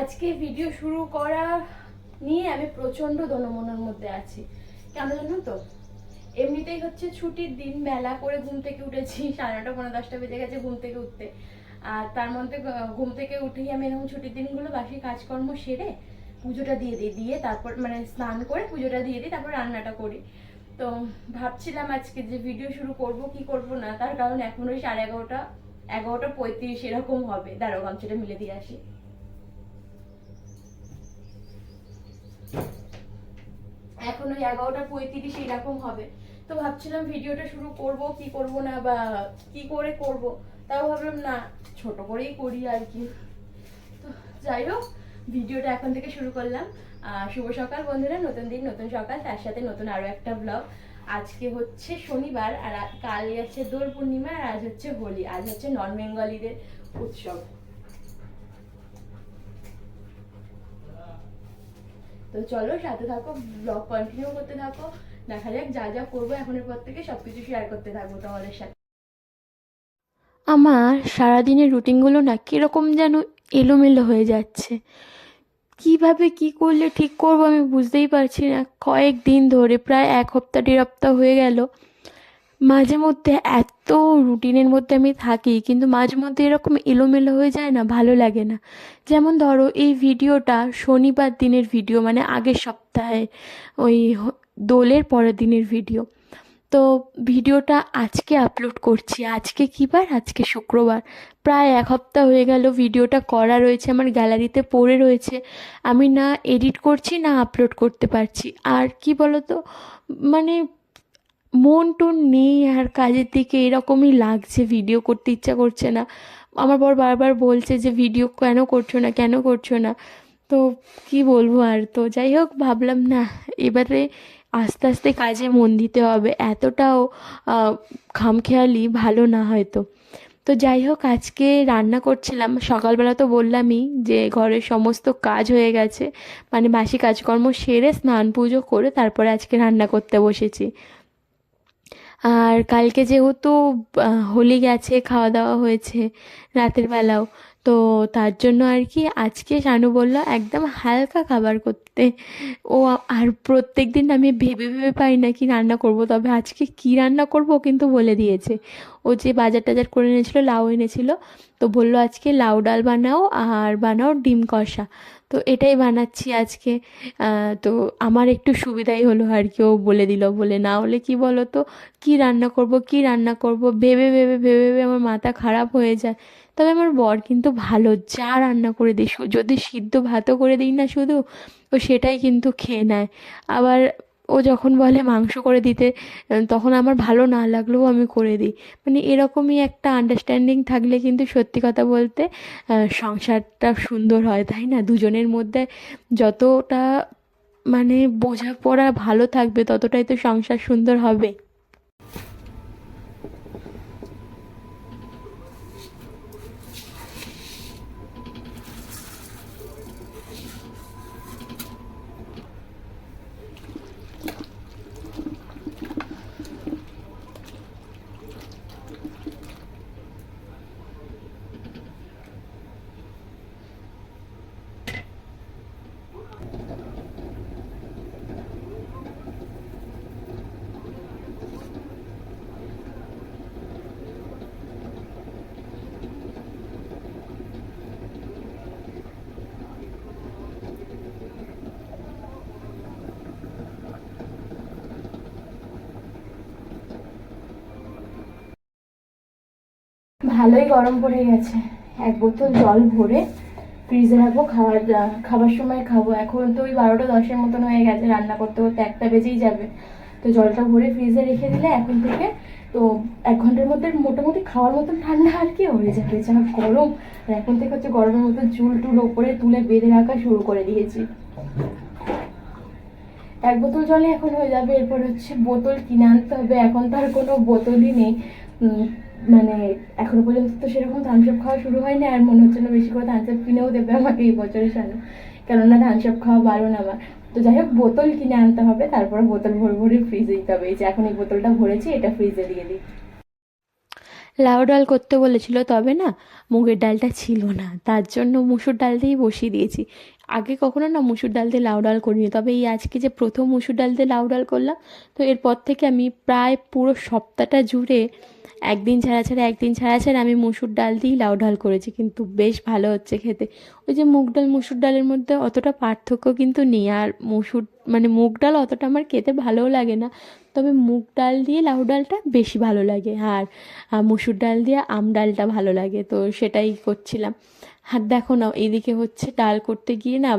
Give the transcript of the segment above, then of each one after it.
আজকে ভিডিও শুরু করা নিয়ে আমি প্রচণ্ড দনমনের মধ্যে আছি। কেন জানো তো? এমনিতেই হচ্ছে ছুটির দিন, বেলা করে ঘুম থেকে উঠেছি, সাড়ে নটা, পনেরো, দশটা বেজে গেছে ঘুম থেকে উঠতে। আর তার মধ্যে ঘুম থেকে উঠেই আমি এরকম ছুটির দিনগুলো বাসি কাজকর্ম সেরে পুজোটা দিয়ে দিই, দিয়ে তারপর মানে স্নান করে পুজোটা দিয়ে দিই, তারপর রান্নাটা করি। তো ভাবছিলাম আজকে যে ভিডিও শুরু করব, কি করব না, তার কারণ এখন ওই সাড়ে এগারোটা এগারোটা পঁয়ত্রিশ এরকম হবে। দাঁড়াও, গামছাটা মিলে দিয়ে আসি। এখন ওই এগারোটা পঁয়ত্রিশ এরকম হবে। তো ভাবছিলাম ভিডিওটা শুরু করব, কি করব না বা কি করে করব। তাও ভাবলাম না, ছোট করেই করি আর কি। তো যাই হোক, ভিডিওটা এখন থেকে শুরু করলাম। শুভ সকাল বন্ধুরা, নতুন দিন, নতুন সকাল। তার সাথে নতুন আরও একটা ব্লগ আজকে হচ্ছে শনিবার আর কাল আছে দোল পূর্ণিমা আর আজ হচ্ছে হোলি। আজ হচ্ছে নন বেঙ্গলিদের উৎসব। তো চলো সাথে থাকো ব্লগ কন্টিনিউ করতে থাকো। দেখা যাক যা যা করব এখনের পর থেকে সবকিছু শেয়ার করতে থাকব তোমাদের সাথে। আমার সারাদিনের রুটিনগুলো না কীরকম যেন এলোমেলো হয়ে যাচ্ছে। কীভাবে কি করলে ঠিক করব আমি বুঝতেই পারছি না। কয়েক দিন ধরে প্রায় এক হপ্তাহ দেড় হপ্তাহ হয়ে গেল। মাঝে মধ্যে এত রুটিনের মধ্যে আমি থাকি, কিন্তু মাঝে মধ্যে এরকম এলোমেলো হয়ে যায় না, ভালো লাগে না। যেমন ধরো, এই ভিডিওটা শনিবার দিনের ভিডিও মানে আগের সপ্তাহে, ওই দোলের পরের দিনের ভিডিও। তো ভিডিওটা আজকে আপলোড করছি, আজকে কী বার? আজকে শুক্রবার। প্রায় এক সপ্তাহ হয়ে গেল ভিডিওটা করা রয়েছে, আমার গ্যালারিতে পড়ে রয়েছে। আমি না এডিট করছি, না আপলোড করতে পারছি। আর কি বলতো মানে মন টন নেই আর কাজের দিকে এরকমই লাগছে ভিডিও করতে ইচ্ছা করছে না। আমার বর বারবার বলছে যে ভিডিও কেন করছ না, কেন করছ না? তো কি বলব আর? তো যাই হোক, ভাবলাম না, এবারে আস্তে আস্তে কাজে মন দিতে হবে। এতটাও খামখেয়ালি ভালো না হয়তো। তো যাই হোক, আজকে রান্না করছিলাম। সকালবেলা তো বললামই যে, ঘরের সমস্ত কাজ হয়ে গেছে। মানে বাসি কাজকর্ম সেরে স্নান পুজো করে তারপরে আজকে রান্না করতে বসেছি। আর কালকে যেহেতু হোলি গেছে খাওয়া দাওয়া হয়েছে রাতের বেলাও, তো তার জন্য আর কি আজকে শানু বলল একদম হালকা খাবার করতে ও আর প্রত্যেক দিন আমি ভেবে ভেবে পাই না কি রান্না করব। তবে আজকে কি রান্না করব কিন্তু বলে দিয়েছে। ও যে বাজার টাজার করে এনেছিল, লাউ এনেছিল, তো বলল আজকে লাউ ডাল বানাও আর বানাও ডিম কষা। তো এটাই বানাচ্ছি আজকে। তো আমার একটু সুবিধাই হলো আর কি, ও বলে দিল। বলে না হলে কি বলো তো কী রান্না করব, কী রান্না করব? ভেবে ভেবে ভেবে ভেবে আমার মাথা খারাপ হয়ে যায়। তবে আমার বর কিন্তু ভালো, যা রান্না করে দিই যদি সিদ্ধ ভাতও করে দিই না শুধু ও সেটাই কিন্তু খেয়ে নেয়। আবার ও যখন বলে মাংস করে দিতে তখন আমার ভালো না লাগলেও আমি করে দিই। মানে এরকমই একটা আন্ডারস্ট্যান্ডিং থাকলে কিন্তু সত্যি কথা বলতে সংসারটা সুন্দর হয়, তাই না? দুজনের মধ্যে যতটা মানে বোঝাপড়া ভালো থাকবে, ততটাই তো সংসার সুন্দর হবে। ভালোই গরম পড়ে গেছে। এক বোতল জল ভরে ফ্রিজে রাখব, খাওয়ার, খাবার সময় খাব। এখন তো ওই বারোটা দশের মতন হয়ে গেছে, রান্না করতে করতে একটা বেজেই যাবে। তো জলটা ভরে ফ্রিজে রেখে দিলে এখন থেকে তো এক ঘণ্টার মধ্যে মোটামুটি খাওয়ার মতন ঠান্ডা আর কি হয়ে যাবে। যা গরম। এখন থেকে হচ্ছে গরমের মতো চুল টুল ওপরে তুলে বেঁধে রাখা শুরু করে দিয়েছি। এক বোতল জলে এখন হয়ে যাবে। এরপর হচ্ছে বোতল কিনে আনতে হবে। এখন তো আর কোনো বোতলই নেই। মানে এখনও পর্যন্ত তো সেরকম থামসাপ খাওয়া শুরু হয়নি, আর মনে হচ্ছে না বেশি করে থামসাপ কিনেও দেবে আমাকে এই বছরের সামনে। কেননা থামসাপ খাওয়া বারণ আমার। তো যাই হোক, বোতল কিনে আনতে হবে, তারপরে বোতল ভরে ভরে ফ্রিজে দিতে হবে। এই যে এখন এই বোতলটা ভরেছি, এটা ফ্রিজে দিয়ে দিই। লাউ ডাল করতে বলেছিল, তবে না মুগের ডালটা ছিল না। তার জন্য মুসুর ডাল দিয়েই বসিয়ে দিয়েছি। আগে কখনো না মুসুর ডাল দিয়ে লাউ ডাল করিনি, তবে এই আজকে যে প্রথম মুসুর ডাল দিয়ে লাউ ডাল করলাম, তো এরপর থেকে আমি প্রায় পুরো সপ্তাহটা জুড়ে একদিন ছাড়া ছাড়া একদিন ছাড়া ছাড়া আমি মুসুর ডাল দিয়েই লাউ ডাল করেছি, কিন্তু বেশ ভালো হচ্ছে খেতে। ওই যে মুগ ডাল, মুসুর ডালের মধ্যে অতটা পার্থক্য কিন্তু নেই, আর মুসুর মানে মুগ ডাল অতটা আমার খেতে ভালোও লাগে না। তবে মুগ ডাল দিয়ে লাউ ডালটা বেশি ভালো লাগে আর মুসুর ডাল দিয়ে আম ডালটা ভালো লাগে, তো সেটাই করছিলাম। আর দেখো না এদিকে হচ্ছে ডাল করতে গিয়ে না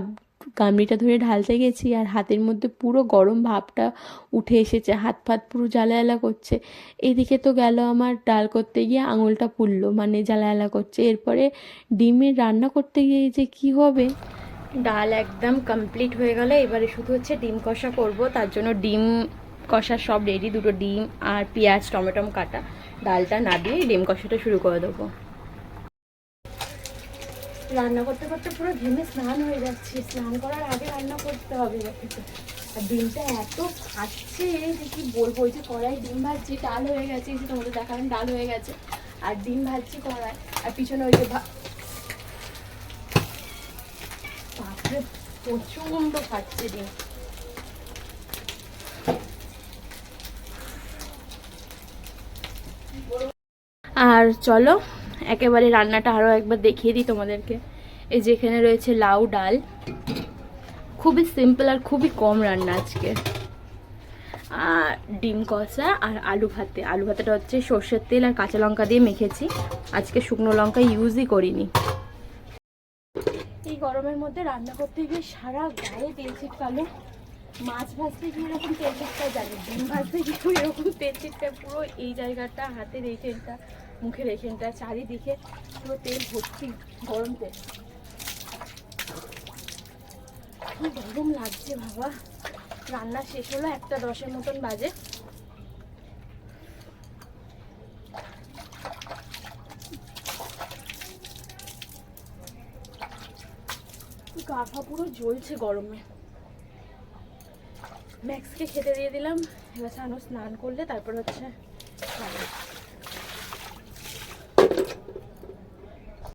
গামলিটা ধরে ঢালতে গেছি আর হাতের মধ্যে পুরো গরম ভাবটা উঠে এসেছে, হাত ফাত পুরো জ্বালা করছে। এদিকে তো গেল আমার ডাল করতে গিয়ে আঙুলটা পুড়লো মানে জ্বালা জ্বালা করছে। এরপরে ডিমের রান্না করতে গিয়ে যে কি হবে? ডাল একদম কমপ্লিট হয়ে গেল। এবারে শুধু হচ্ছে ডিম কষা করব। তার জন্য ডিম কষা সব রেডি দুটো ডিম আর পেঁয়াজ, টমেটম কাটা। ডালটা না দিয়ে ডিম কষাটা শুরু করে দেবো। রান্না করতে করতে পুরো ঘেমে স্নান হয়ে যাচ্ছে। স্নান করার আগে রান্না করতে হবে আর ডিমটা এত ফাটছে যে কি বলব? ওই যে কড়াই ডিম ভাজছি, ডাল হয়ে গেছে। এই যে তোমাদের দেখালাম, ডাল হয়ে গেছে। আর ডিম ভাজছি কড়াই। আর পিছনে ওই যে প্রচণ্ড ফাটছে ডিম আর চলো, একেবারে রান্নাটা আরও একবার দেখিয়ে দিই তোমাদেরকে। এই যেখানে রয়েছে লাউ ডাল। খুবই সিম্পল আর খুবই কম রান্না আজকে। আর ডিম কষা আর আলু ভাতে। আলু ভাতেটা হচ্ছে সর্ষের তেল আর কাঁচা লঙ্কা দিয়ে মেখেছি। আজকে শুকনো লঙ্কা ইউজই করিনি। এই গরমের মধ্যে রান্না করতে গিয়ে সারা গায়ে তেল ছিটকালো। মাছ ভাজতে গিয়ে এরকম তেল ছিটকা জানি ডিম ভাজতে গিয়েও এরকম তেল ছিটকা পুরো এই জায়গাটা, হাতের এইখানটা মুখের এইখানটা চারিদিকে পুরো তেল ভর্তি, গরম তেল। কি গরম লাগছে বাবা। রান্না শেষ হলো একটা দশের মতন বাজে। গা পুরো জ্বলছে গরমে ম্যাক্সকে খেতে দিয়ে দিলাম এবার সানো স্নান করলে তারপর হচ্ছে।